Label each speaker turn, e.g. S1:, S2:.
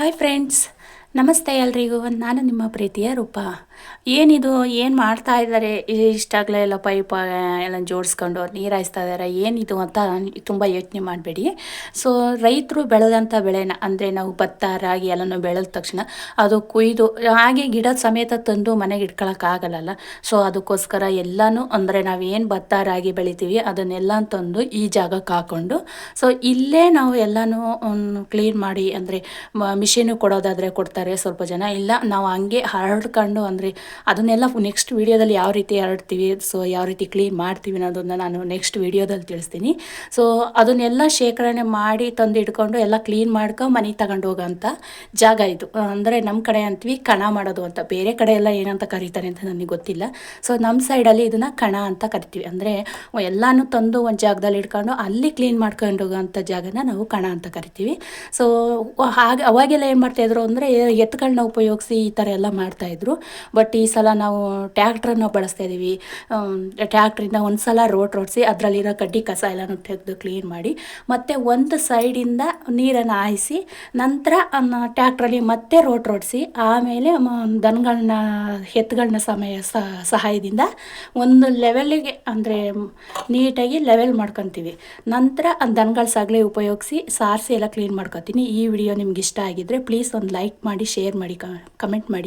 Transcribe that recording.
S1: Hi friends ನಮಸ್ತೆ ಎಲ್ರಿಗೂ, ನಾನು ನಿಮ್ಮ ಪ್ರೀತಿಯ ರೂಪ. ಏನಿದು, ಏನು ಮಾಡ್ತಾ ಇದ್ದಾರೆ? ಇಷ್ಟಾಗಲೇ ಎಲ್ಲ ಪೈಪ್ ಎಲ್ಲ ಜೋಡಿಸ್ಕೊಂಡು ನೀರು ಹಾಯಿಸ್ತಾ ಇದ್ದಾರೆ. ಏನಿದು ಅಂತ ತುಂಬ ಯೋಚನೆ ಮಾಡಬೇಡಿ. ಸೊ ರೈತರು ಬೆಳೆದಂಥ ಬೆಳೆನ, ಅಂದರೆ ನಾವು ಭತ್ತ, ರಾಗಿ ಎಲ್ಲನೂ ಬೆಳೆದ ತಕ್ಷಣ ಅದು ಕುಯ್ದು, ಹಾಗೆ ಗಿಡದ ಸಮೇತ ತಂದು ಮನೆಗೆ ಇಟ್ಕೊಳಕ್ಕಾಗಲ್ಲ ಸೊ ಅದಕ್ಕೋಸ್ಕರ ಎಲ್ಲನೂ, ಅಂದರೆ ನಾವೇನು ಭತ್ತ, ರಾಗಿ ಬೆಳಿತೀವಿ, ಅದನ್ನೆಲ್ಲ ತಂದು ಈ ಜಾಗಕ್ಕೆ ಹಾಕ್ಕೊಂಡು ಸೊ ಇಲ್ಲೇ ನಾವು ಎಲ್ಲನೂ ಕ್ಲೀನ್ ಮಾಡಿ, ಅಂದರೆ ಮಿಷಿನು ಕೊಡೋದಾದರೆ ಕೊಡ್ತಾರೆ ಸ್ವಲ್ಪ ಜನ. ಇಲ್ಲ, ನಾವು ಹಂಗೆ ಹರಡ್ಕೊಂಡು ಅಂದರೆ ಅದನ್ನೆಲ್ಲ ನೆಕ್ಸ್ಟ್ ವೀಡಿಯೋದಲ್ಲಿ ಯಾವ ರೀತಿ ಹರಡ್ತೀವಿ ಸೊ ಯಾವ ರೀತಿ ಕ್ಲೀನ್ ಮಾಡ್ತೀವಿ ಅನ್ನೋದನ್ನ ನಾನು ನೆಕ್ಸ್ಟ್ ವೀಡಿಯೋದಲ್ಲಿ ತಿಳಿಸ್ತೀನಿ. ಸೊ ಅದನ್ನೆಲ್ಲ ಶೇಖರಣೆ ಮಾಡಿ ತಂದು ಇಟ್ಕೊಂಡು ಎಲ್ಲ ಕ್ಲೀನ್ ಮಾಡ್ಕೊಂಡು ಮನೆಗೆ ತಗೊಂಡು ಹೋಗೋಂಥ ಜಾಗ ಇದು. ಅಂದರೆ ನಮ್ಮ ಕಡೆ ಅಂತೀವಿ ಕಣ ಮಾಡೋದು ಅಂತ. ಬೇರೆ ಕಡೆ ಎಲ್ಲ ಏನಂತ ಕರೀತಾರೆ ಅಂತ ನನಗೆ ಗೊತ್ತಿಲ್ಲ. ಸೊ ನಮ್ಮ ಸೈಡಲ್ಲಿ ಇದನ್ನು ಕಣ ಅಂತ ಕರಿತೀವಿ. ಅಂದರೆ ಎಲ್ಲನೂ ತಂದು ಒಂದು ಜಾಗದಲ್ಲಿ ಇಟ್ಕೊಂಡು ಅಲ್ಲಿ ಕ್ಲೀನ್ ಮಾಡ್ಕೊಂಡು ಹೋಗೋಂಥ ಜಾಗನ ನಾವು ಕಣ ಅಂತ ಕರಿತೀವಿ. ಸೊ ಹಾಗೆ ಅವಾಗೆಲ್ಲ ಏನು ಮಾಡ್ತಾಯಿದ್ರು ಅಂದರೆ ಎತ್ತುಗಳನ್ನ ಉಪಯೋಗಿಸಿ ಈ ಥರ ಎಲ್ಲ ಮಾಡ್ತಾಯಿದ್ರು ಬಟ್ ಈ ಸಲ ನಾವು ಟ್ಯಾಕ್ಟ್ರನ್ನ ಬಳಸ್ತಾ ಇದ್ದೀವಿ ಟ್ಯಾಕ್ಟ್ರಿಂದ ಒಂದು ಸಲ ರೋಟ್ ರೋಡ್ಸಿ ಅದರಲ್ಲಿರೋ ಕಡ್ಡಿ ಕಸ ಎಲ್ಲನೂ ತೆಗೆದು ಕ್ಲೀನ್ ಮಾಡಿ, ಮತ್ತು ಒಂದು ಸೈಡಿಂದ ನೀರನ್ನು ಹಾಯಿಸಿ, ನಂತರ ಟ್ಯಾಕ್ಟ್ರಲ್ಲಿ ಮತ್ತೆ ರೋಟ್ ರೋಡ್ಸಿ ಆಮೇಲೆ ದನಗಳನ್ನ ಎತ್ತುಗಳನ್ನ ಸಮಯ ಸಹಾಯದಿಂದ ಒಂದು ಲೆವೆಲ್ಲಿಗೆ ಅಂದರೆ ನೀಟಾಗಿ ಲೆವೆಲ್ ಮಾಡ್ಕೊತೀವಿ. ನಂತರ ದನಗಳ ಸಗಲೇ ಉಪಯೋಗಿಸಿ, ಸಾರಿಸಿ ಎಲ್ಲ ಕ್ಲೀನ್ ಮಾಡ್ಕೊತೀನಿ. ಈ ವಿಡಿಯೋ ನಿಮ್ಗೆ ಇಷ್ಟ ಆಗಿದ್ದರೆ ಪ್ಲೀಸ್ ಒಂದು ಮಾಡಿ ಶೇರ್ ಮಾಡಿ ಕಮೆಂಟ್ ಮಾಡಿ.